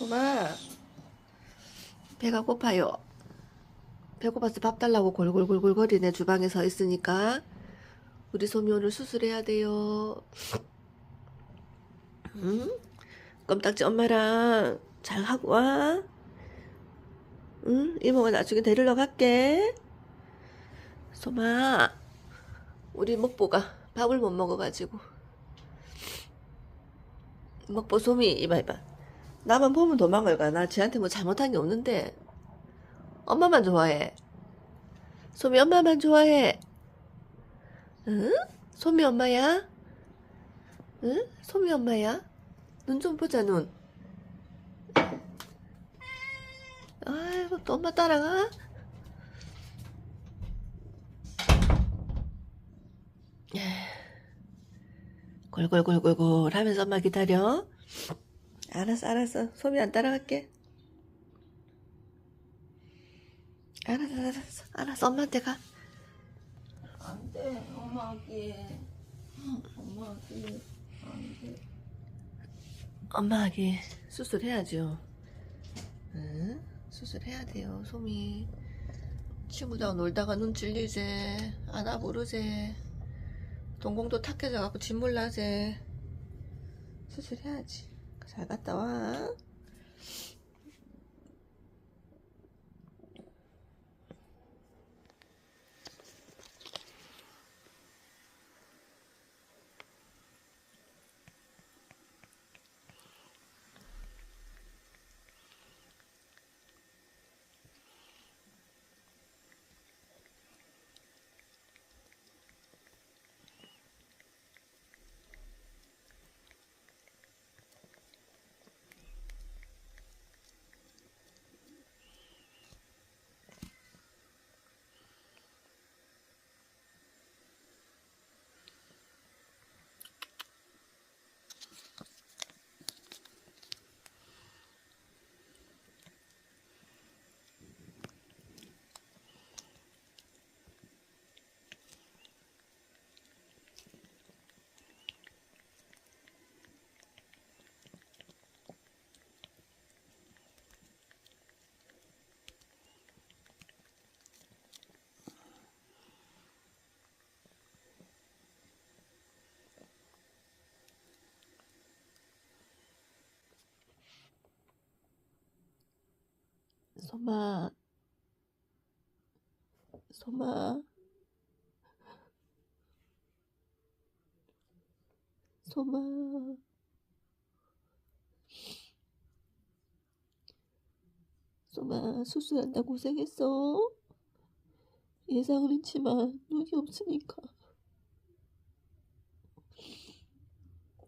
소마 배가 고파요. 배고파서 밥 달라고 골골골골 거리네 주방에 서 있으니까 우리 소미 오늘 수술해야 돼요. 응? 껌딱지 엄마랑 잘 하고 와. 응? 이모가 나중에 데리러 갈게. 소마, 우리 먹보가 밥을 못 먹어가지고. 먹보 소미, 이봐, 이봐. 나만 보면 도망갈 거야. 나 쟤한테 뭐 잘못한 게 없는데. 엄마만 좋아해. 소미 엄마만 좋아해. 응? 소미 엄마야? 응? 소미 엄마야? 눈 좀 보자, 눈. 아이고, 또 엄마 따라가? 골골골골골 하면서 엄마 기다려. 알았어, 알았어. 소미 안 따라갈게. 알았어, 알았어. 알았어, 엄마한테 가. 안 돼, 엄마 하기에. 엄마. 안 돼. 엄마 하기 수술해야죠. 응? 수술해야 돼요, 소미. 친구들하고 놀다가 눈 찔리제, 안아 부르제, 동공도 탁해져갖고 진물 나제. 수술해야지. 잘 갔다 와. 소마, 소마, 소마. 소마, 수술한다 고생했어. 예상은 했지만 눈이 없으니까.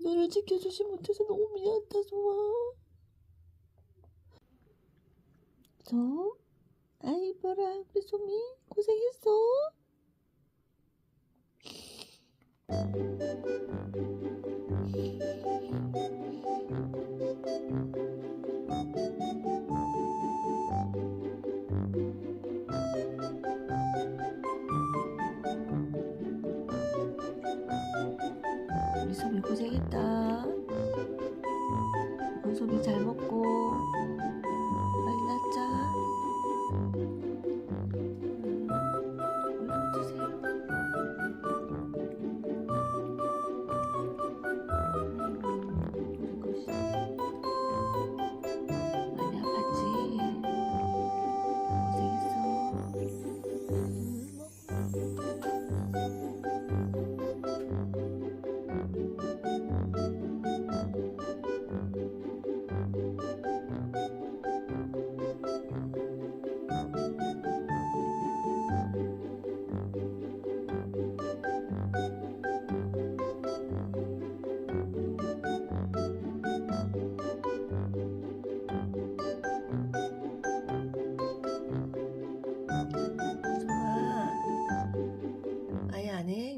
너를 지켜주지 못해서 너무 미안하다, 소 마. 저? 아이, 뭐라, 우리 소미 고생했어.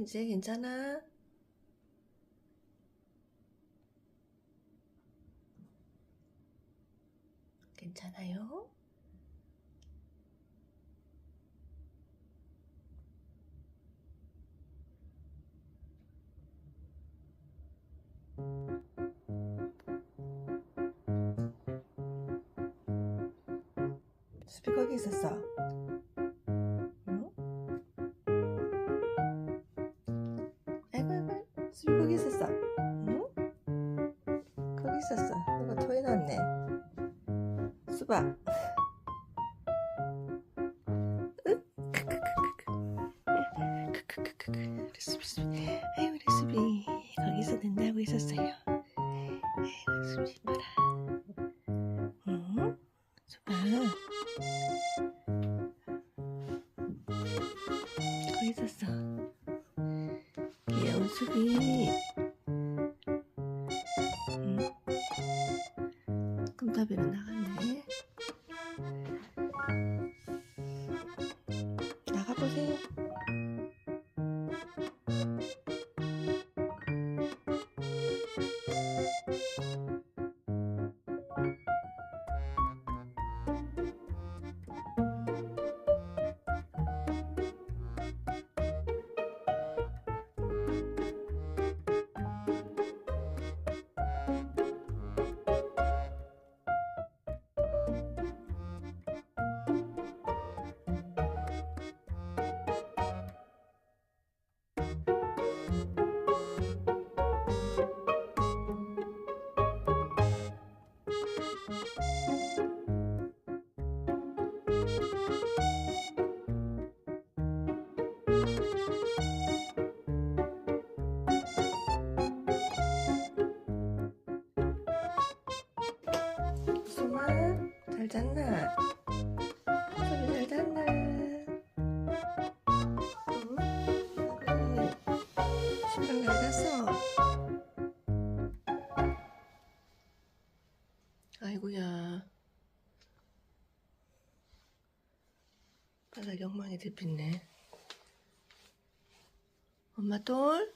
이제 괜찮아? 괜찮아요? 거기 있었어. 있었어. 누가 토해 놨네. 수박. 으, 크크크크크. 크크크크크. 우리 수비, 수비. 아이, 우리 수비. 거기서 된다고 있었어요. 아이고, 수비 봐라. 응? 수박. 거기 있었어. 귀여운 수비. べるな 잘 잤나? 소리 잘 잤나? 아이고야. 바닥 엉망이 뒤pis네. 엄마 똘?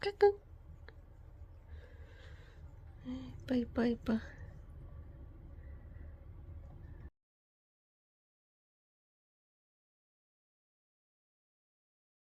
까꿍. 이뻐, 이뻐, 이뻐.